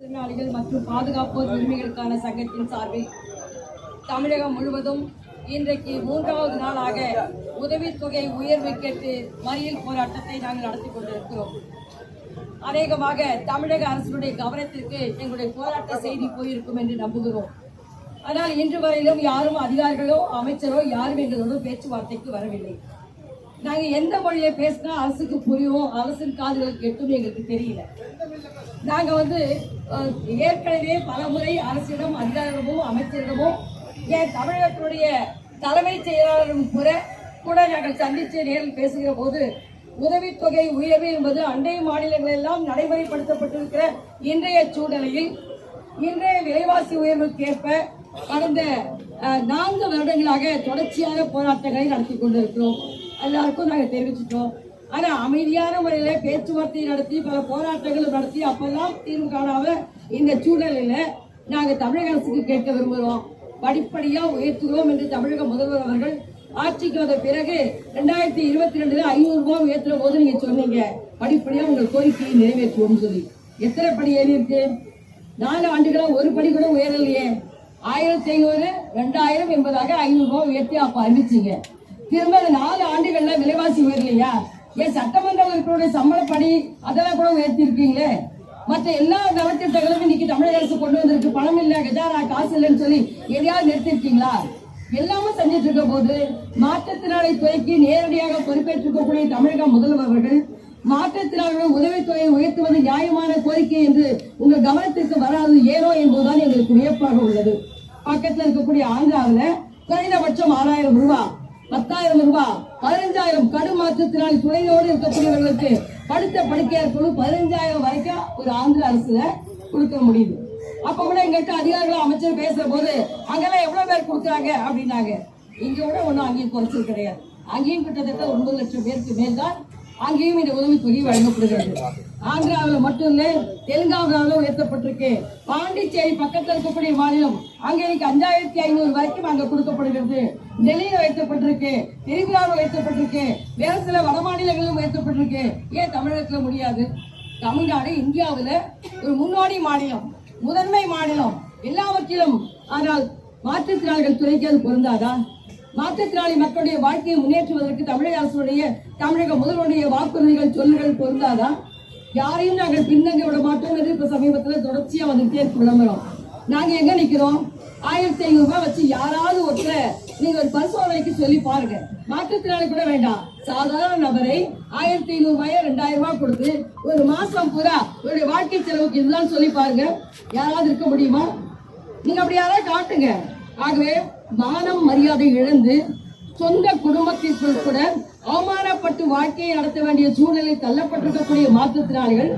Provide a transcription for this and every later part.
திறனாளிகள் மற்றும் பாதுகாப்போர் உரிமைகளுக்கான சங்கத்தின் சார்பில் தமிழகம் முழுவதும் இன்றைக்கு மூன்றாவது நாளாக உதவித்தொகை உயர்வு கேட்டு மறியல் போராட்டத்தை நாங்கள் நடத்தி கொண்டிருக்கிறோம். அநேகமாக தமிழக அரசினுடைய கவனத்திற்கு எங்களுடைய போராட்ட செய்தி போயிருக்கும் என்று நம்புகிறோம். ஆனால் இன்று வரையிலும் யாரும் அதிகாரிகளோ அமைச்சரோ யாரும் எங்களோடு பேச்சுவார்த்தைக்கு வரவில்லை. நாங்க எந்த மொழியை பேசினா அரசுக்கு புரியும் அரசின் காதுகளுக்கு எட்டும் எங்களுக்கு தெரியல. நாங்க வந்து ஏற்கனவே பல முறை அரசிடம் அதிகாரிடமும் அமைச்சரிடமும் ஏன் தமிழகத்தினுடைய தலைமைச் செயலாளரும் கூட கூட நாங்கள் சந்தித்து நேரில் பேசுகிற போது உதவித்தொகை உயர்வு என்பது அண்டை மாநிலங்களெல்லாம் நடைமுறைப்படுத்தப்பட்டிருக்கிற இன்றைய சூழ்நிலையில் இன்றைய விலைவாசி உயர்வுக்கேற்ப கடந்த நான்கு வருடங்களாக தொடர்ச்சியான போராட்டங்களை நடத்தி கொண்டிருக்கிறோம். எல்லாருக்கும் நாங்கள் தெரிவிச்சிட்டோம். ஆனால் அமைதியான முறையில் பேச்சுவார்த்தை நடத்தி பல போராட்டங்களும் நடத்தி அப்பெல்லாம் தீர்வு காணாம இந்த சூழலில் நாங்கள் தமிழக அரசுக்கு கேட்க விரும்புகிறோம். படிப்படியாக உயர்த்துகிறோம் என்று தமிழக முதல்வர் அவர்கள் ஆட்சிக்கு வந்த பிறகு ரெண்டாயிரத்தி இருபத்தி ரெண்டுல ஐநூறு ரூபாய் உயர்த்துற போது நீங்க சொன்னீங்க. படிப்படியாக உங்கள் கோரிக்கையை நிறைவேற்றுவோம் சொல்லி. எத்தனை படி ஏறி இருக்கு நாலு ஆண்டுகளா ஒரு படி கூட உயரலையே. ஆயிரத்தி ஐநூறு ரெண்டாயிரம் என்பதாக ஐநூறு ரூபாய் உயர்த்தி அப்ப அறிவிச்சீங்க. திரும்ப அந்த நாலு ஆண்டுகள்ல விலைவாசி உயரலையா? ஏன் சட்டமன்ற உறுப்பினருடைய சம்பளப்படி அதெல்லாம் கூட உயர்த்தி இருக்கீங்களே மற்ற எல்லா நலத்திட்டங்களும் இன்னைக்கு தமிழக அரசு கொண்டு வந்திருக்கு. பணம் இல்ல கஜாரா காசு இல்லைன்னு சொல்லி எதையாவது நிறுத்திருக்கீங்களா? எல்லாமும் செஞ்சிட்டு இருக்க போது மாற்றுத்திறனாளி துறைக்கு நேரடியாக பொறுப்பேற்றிருக்கக்கூடிய தமிழக முதல்வர் அவர்கள் மாற்றுத்திறனாளிகள் உதவித்தொகையை உயர்த்துவது நியாயமான கோரிக்கை என்று உங்கள் கவனத்திற்கு வராது ஏனோ என்பதுதான் எங்களுக்கு வியப்பாக உள்ளது. பக்கத்தில் இருக்கக்கூடிய ஆந்திராவில் குறைந்தபட்சம் ஆறாயிரம் ரூபாய் பத்தாயிரம் ரூபாய் பதினஞ்சாயிரம் கடு மாற்றத்தினால் துறையோடு இருக்கக்கூடியவர்களுக்கு படுத்த படுக்கையார் குழு பதினஞ்சாயிரம் வரைக்கும் ஒரு ஆந்திர அரசுல கொடுக்க முடியுது. அப்ப கூட எங்கிட்ட அதிகாரிகள் அமைச்சர் பேசுற போது அங்கெல்லாம் எவ்வளவு பேர் கொடுக்குறாங்க? அப்படின்னாங்க. இங்க விட ஒண்ணும் அங்கேயும் குறைச்சல் கிடையாது. அங்கேயும் கிட்டத்தட்ட ஒன்பது லட்சம் பேருக்கு மேல் தான் அங்கேயும் இந்த உதவித்தொகை வழங்கப்படுகிறது. ஆந்திராவில் மட்டும் தெலுங்கானாவில் உயர்த்தப்பட்டிருக்கு. பாண்டிச்சேரி பக்கத்தில் இருக்கக்கூடிய மாநிலம் அங்கே இன்னைக்கு அஞ்சாயிரத்தி ஐநூறு வரைக்கும் அங்கே கொடுக்கப்படுகிறது. டெல்லியில் உயர்த்தப்பட்டிருக்கு திரிபுராவில் உயர்த்தப்பட்டிருக்கு வேறு சில வட மாநிலங்களிலும் உயர்த்தப்பட்டிருக்கு. ஏன் தமிழகத்தில் முடியாது? தமிழ்நாடு இந்தியாவில் ஒரு முன்னோடி மாநிலம் முதன்மை மாநிலம். எல்லாவற்றிலும் ஆனால் மாற்றுத்திறனாளிகள் துறைக்கு அது பொருந்தாதான் மாற்றுத்திறனாளி மக்களுடைய வாழ்க்கையை முன்னேற்றுவதற்கு தமிழக அரசுடைய தமிழக முதல்வருடைய வாக்குறுதிகள் சொல்லுகள் பொருந்தாதான் யாரையும் நாங்கள் பின்னங்க விட மாட்டோம் என்று இப்ப சமீபத்தில் தொடர்ச்சியா வந்துட்டே இருக்கு விளம்பரம். நாங்க எங்க நிக்கிறோம்? ஆயிரத்தி ஐநூறு ரூபாய் வச்சு யாராவது ஒருத்தர நீங்க ஒரு பரிசோதனைக்கு சொல்லி பாருங்க. மாற்றுத்திறனாளி கூட வேண்டாம். சாதாரண நபரை ஆயிரத்தி ஐநூறு ரூபாயோ ரெண்டாயிரம் ரூபாய் கொடுத்து ஒரு மாசம் பூரா உங்களுடைய வாழ்க்கை செலவுக்கு இதுதான் சொல்லி பாருங்க. யாராவது இருக்க முடியுமா? நீங்க அப்படி யாராவது காட்டுங்க. ஆகவே மானம் மரியாதை இழந்து சொந்த குடும்பத்திற்குள் கூட அவமானப்பட்டு வாழ்க்கையை நடத்த வேண்டிய சூழ்நிலை தள்ளப்பட்டிருக்கக்கூடிய மாற்றுத்திறனாளிகள்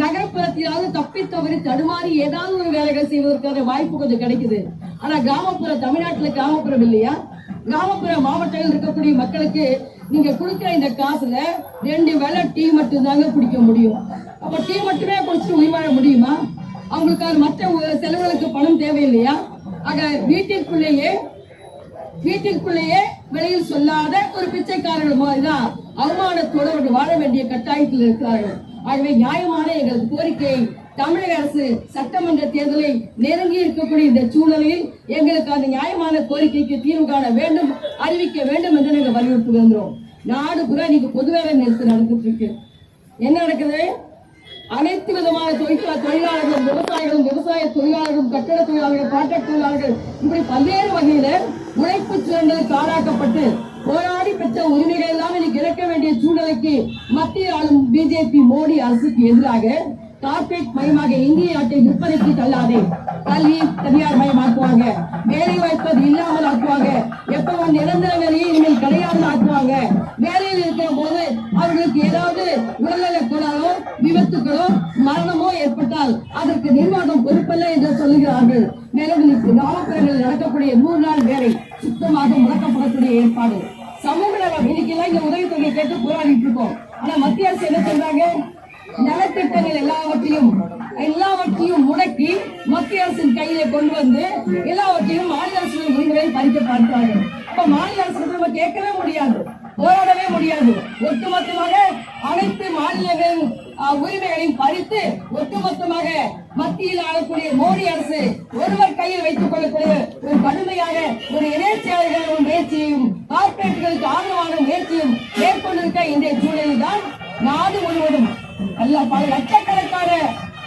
நகர்ப்புறத்திலாவது தப்பி தவறி தடுமாறி ஏதாவது ஒரு வேலைகள் செய்வதற்கான வாய்ப்பு கொஞ்சம் கிடைக்குது. ஆனா கிராமப்புற தமிழ்நாட்டுல கிராமப்புறம் இல்லையா? கிராமப்புற மாவட்டங்கள் இருக்கக்கூடிய மக்களுக்கு நீங்க கொடுக்குற இந்த காசுல ரெண்டு வேளை டீ மட்டும் தாங்க குடிக்க முடியும். அப்ப டீ மட்டுமே குடிச்சிட்டு உயிர் வாழ முடியுமா? அவங்களுக்கான மற்ற செலவுகளுக்கு பணம் தேவையில்லையா? ஆக வீட்டிற்குள்ளேயே வீட்டிற்குள்ளேயே வெளியில் சொல்லாத ஒரு பிச்சைக்காரர்கள் மாதிரிதான் அவமானத்தோடு அவர்கள் வாழ வேண்டிய கட்டாயத்தில் இருக்கிறார்கள். ஆகவே நியாயமான எங்களது கோரிக்கையை தமிழக அரசு சட்டமன்ற தேர்தலை நெருங்கி இருக்கக்கூடிய இந்த சூழலில் எங்களுக்கு அந்த நியாயமான கோரிக்கைக்கு தீர்வு காண வேண்டும் அறிவிக்க வேண்டும் என்று நாங்கள் வலியுறுத்தி வருகிறோம். நாடு பூரா இன்னைக்கு பொது வேலை நிறுத்தம் நடந்துட்டு இருக்கு. என்ன நடக்குது? அனைத்து விதமான தொழில் தொழிலாளர்களும் விவசாயிகளும் விவசாய தொழிலாளர்களும் கட்டட தொழிலாளர்கள் பாட்ட தொழிலாளர்கள் இப்படி பல்வேறு வகையில உழைப்பு சிறந்தது ஆளாக்கப்பட்டு போராடி பெற்ற உரிமைகள் எல்லாம் இன்னைக்கு இழக்க வேண்டிய சூழ்நிலைக்கு மத்திய ஆளும் பிஜேபி மோடி அரசுக்கு எதிராக கார்பரேட் மயமாக இந்திய நாட்டை விற்பனைக்கு தள்ளாதே. கல்வி தனியார் மயமாக்குவாங்க. வேலை வாய்ப்பு அது இல்லாமல் ஆக்குவாங்க. எப்பவும் நிரந்தர வேலையை இனிமேல் கிடையாது ஆக்குவாங்க. வேலையில் இருக்கிற போது அவர்களுக்கு ஏதாவது உடல்நல விபத்துகளோ மரணமோ ஏற்பட்டால் அதற்கு நிர்வாகம் பொறுப்பல்ல என்று சொல்லுகிறார்கள். மேலும் கிராமப்புறங்களில் நடக்கக்கூடிய மூன்று நாள் வேலை சுத்தமாக முடக்கப்படக்கூடிய ஏற்பாடு. சமூக நலம் இன்னைக்கு எல்லாம் இந்த உதவித்தொகை கேட்டு போராடிட்டு இருக்கோம். ஆனா மத்திய அரசு என்ன சொல்றாங்க? நலத்திட்டங்கள் எல்லாவற்றையும் எல்லாவற்றையும் முடக்கி மத்திய அரசின் கையில கொண்டு வந்து எல்லாவற்றையும் மாநில அரசு உரிமைகளை பறிக்க பார்த்தார்கள் அப்ப மாநில அரசு நம்ம கேட்கவே முடியாது. போராடவே முடியாது. ஒட்டுமொத்தமாக அனைத்து மாநிலங்களின் உரிமைகளையும் பறித்து ஒட்டுமொத்தமாக மத்தியில் ஆளக்கூடிய மோடி அரசு ஒருவர் கையில் வைத்துக் கொள்ளக்கூடிய ஒரு கடுமையான ஒரு இணையச்சியாளர்கள் முயற்சியையும் கார்பரேட்டுகளுக்கு ஆதரவான முயற்சியும் மேற்கொண்டிருக்க இன்றைய சூழலில் தான் நாடு முழுவதும் அல்ல பல லட்சக்கணக்கான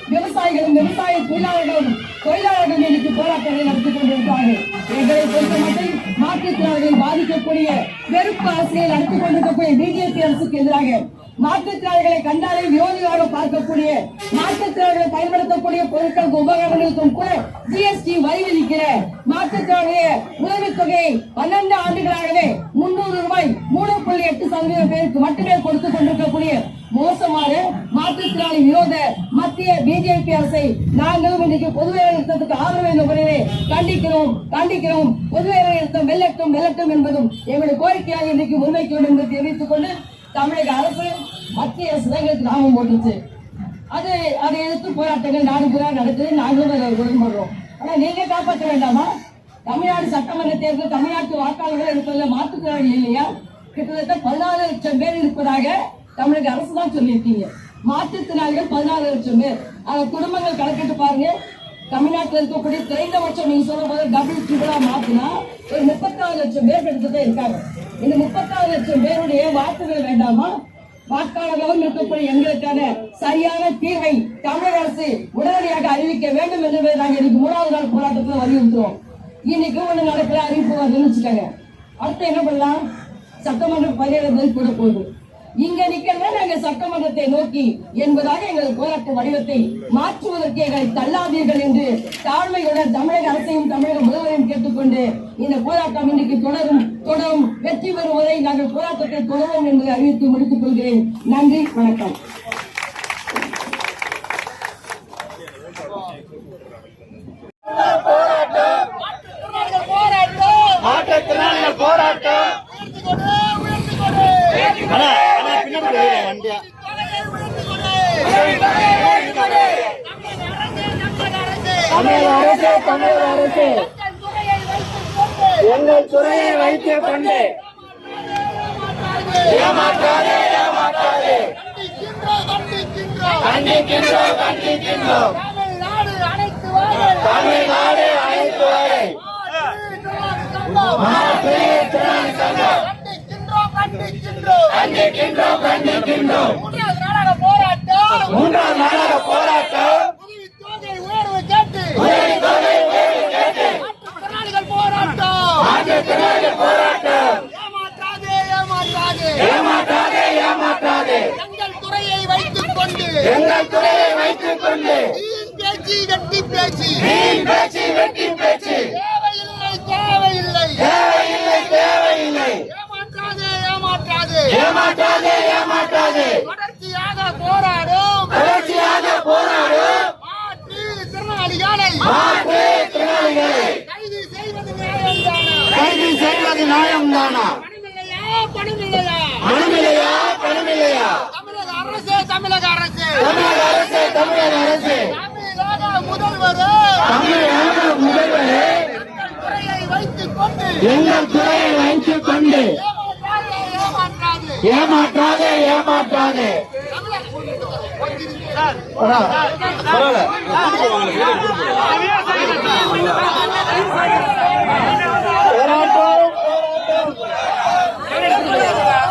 விவசாயிகளும் விவசாய தொழிலாளர்களும் தொழிலாளர்களும் இன்னைக்கு போராட்டங்களை நடத்தி கொண்டிருக்கிறார்கள். எங்களை பொறுத்தமட்டில் மாற்றுத்திறனாளிகள் பாதிக்கக்கூடிய வெறுப்பு அரசியல் நடத்தி கொண்டிருக்கக்கூடிய பிஜேபி அரசுக்கு எதிராக மாற்றுத்திறனாளிகளை கண்டாலே விரோதியாக பார்க்கக்கூடிய மாற்றுத்திறனாளிகளை பயன்படுத்தக்கூடிய பொருட்களுக்கு உபகரணங்களுக்கும் கூட ஜிஎஸ்டி வரி விதிக்கிற மாற்றுத்திறனாளிய உதவித் தொகையை பன்னெண்டு ஆண்டுகளாகவே முன்னூறு ரூபாய் மூணு எட்டு சதவீதம் பேருக்கு மட்டுமே கொடுத்து கொண்டிருக்கக்கூடிய மோசமான மாற்றுத்திறனாளி விரோத மத்திய பிஜேபி அரசை நாங்களும் இன்னைக்கு பொதுவேலை நிறுத்தத்துக்கு ஆதரவு என்ற முறையிலே கண்டிக்கிறோம் கண்டிக்கிறோம். பொதுவேலை நிறுத்தம் வெல்லட்டும் வெல்லட்டும் என்பதும் எங்களுடைய கோரிக்கையாக இன்றைக்கு முன்வைக்கிறோம் என்று தெரிவித்துக் கொண்டு தமிழக அரசு மத்திய அரசு தான் எங்களுக்கு லாபம் போட்டுச்சு. அது அதை எதிர்த்து போராட்டங்கள் நாடு பூரா நடக்குது. நாங்களும் அதை உடன்படுறோம். ஆனா நீங்க காப்பாற்ற வேண்டாமா? தமிழ்நாடு சட்டமன்ற தேர்தல் தமிழ்நாட்டு வாக்காளர்கள் இருப்பதில் மாற்றுத்திறனாளி இல்லையா? கிட்டத்தட்ட பதினாலு லட்சம் பேர் இருப்பதாக தமிழக அரசு தான் சொல்லியிருக்கீங்க. மாற்றுத்திறனாளிகள் பதினாலு லட்சம் பேர். அந்த குடும்பங்கள் கணக்கிட்டு பாருங்க. தமிழ்நாட்டில் இருக்கக்கூடிய குறைந்தபட்சம் நீங்க சொல்லும் போது டபுள் ட்ரிபிளா மாத்தினா ஒரு முப்பத்தாறு லட்சம் பேர் கிட்டத்தட்ட இருக்காங்க. இந்த முப்பத்தாறு லட்சம் பேருடைய வாக்குகள் வேண்டாமா? வாக்காளர்களும் இருக்கக்கூடிய எங்களுக்கான சரியான தீர்வை தமிழக அரசு உடனடியாக அறிவிக்க வேண்டும் என்று நாங்கள் இன்னைக்கு மூணாவது நாள் போராட்டத்தில் வலியுறுத்துவோம் இன்னைக்கு ஒண்ணு நடக்கிற அறிவிப்பு வருதுன்னு வச்சுக்கோங்க. அடுத்து என்ன பண்ணலாம்? சட்டமன்ற பரிகாரம் கூட போகுது. இங்க நிக்கிறத நாங்க சட்டமன்றத்தை நோக்கி என்பதாக எங்கள் போராட்ட வடிவத்தை மாற்றுவதற்கு எங்களை தள்ளாதீர்கள் என்று தாழ்மையுடன் தமிழக அரசையும் தமிழக முதல்வரையும் கேட்டுக்கொண்டு இந்த போராட்டம் இன்றைக்கு தொடரும் தொடரும் வெற்றி பெறுவதை நாங்கள் போராட்டத்தை தொடரும் என்று அறிவித்து முடித்துக் கொள்கிறேன். நன்றி வணக்கம். போராட்டம் போராட்டம். வண்டியா? தமிழக அரசு தமிழக அரசு. எங்கள் துறையை வைத்துக் கொண்டு. ஏமாற்றாதே ஏமாற்றாதே. கண்டிக்கின்றோம் கண்டிக்கின்றோம். தமிழ்நாடு அனைத்து வரை. மாற்றுத்திறனாளி சங்கம் கண்டிக்கின்றோம் கண்டிக்கின்றோம் மூன்றாவது நாளாக போராட்டம் நாளாக போராட்டம் உதவி தொகை உயர்வு கேட்டு உதவி தொகை உயர்வு கேட்டு மாற்றுத்திறனாளிகள் போராட்டம் மாற்றுத்திறனாளிகள் போராட்டம் ஏமாற்றாதே ஏமாற்றாதே ஏமாற்றாதே ஏமாற்றாதே எங்கள் துறையை வைத்துக் கொண்டு எங்கள் துறையை வைத்துக் கொண்டு பேச்சு கட்டி பேச்சு பேச்சு வெட்டி ஏமாற்றாதே ஏமாற்றாதே. தொடர்ச்சியாக போராடும். தொடர்ச்சியாக போராடும். மாற்று திறனாளிகளை. மாற்றுத்திறனாளிகளை கைது செய்வது நியாயம்தானா? கைது செய்வது நியாயம்தானா? பணமில்லையா பணமில்லையா? பணமில்லையா தமிழக அரசு தமிழக அரசு. தமிழக அரசு தமிழக அரசு. தமிழக முதல்வர். தமிழக முதல்வரே. தங்கள் துறையை வைத்துக் கொண்டு எங்கள் துறையை வைத்துக் கொண்டு ஏமாற்றாதே ஏமாற்றாதே. போராட்டம் போராட்டம்.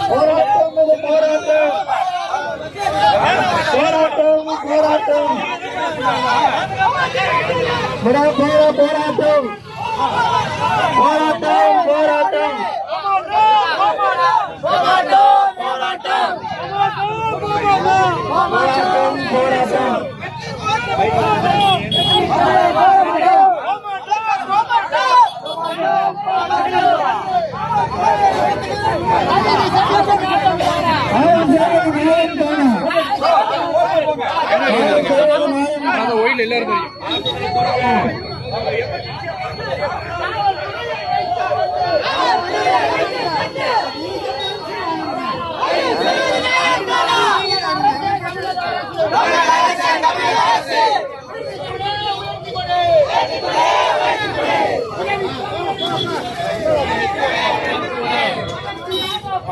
போராட்டம் போராட்டம். போராட்டம் போராட்டம். போராட்டம் போராட்டம். போராட்டம் போராட்டம். ஆயிரம் சேவை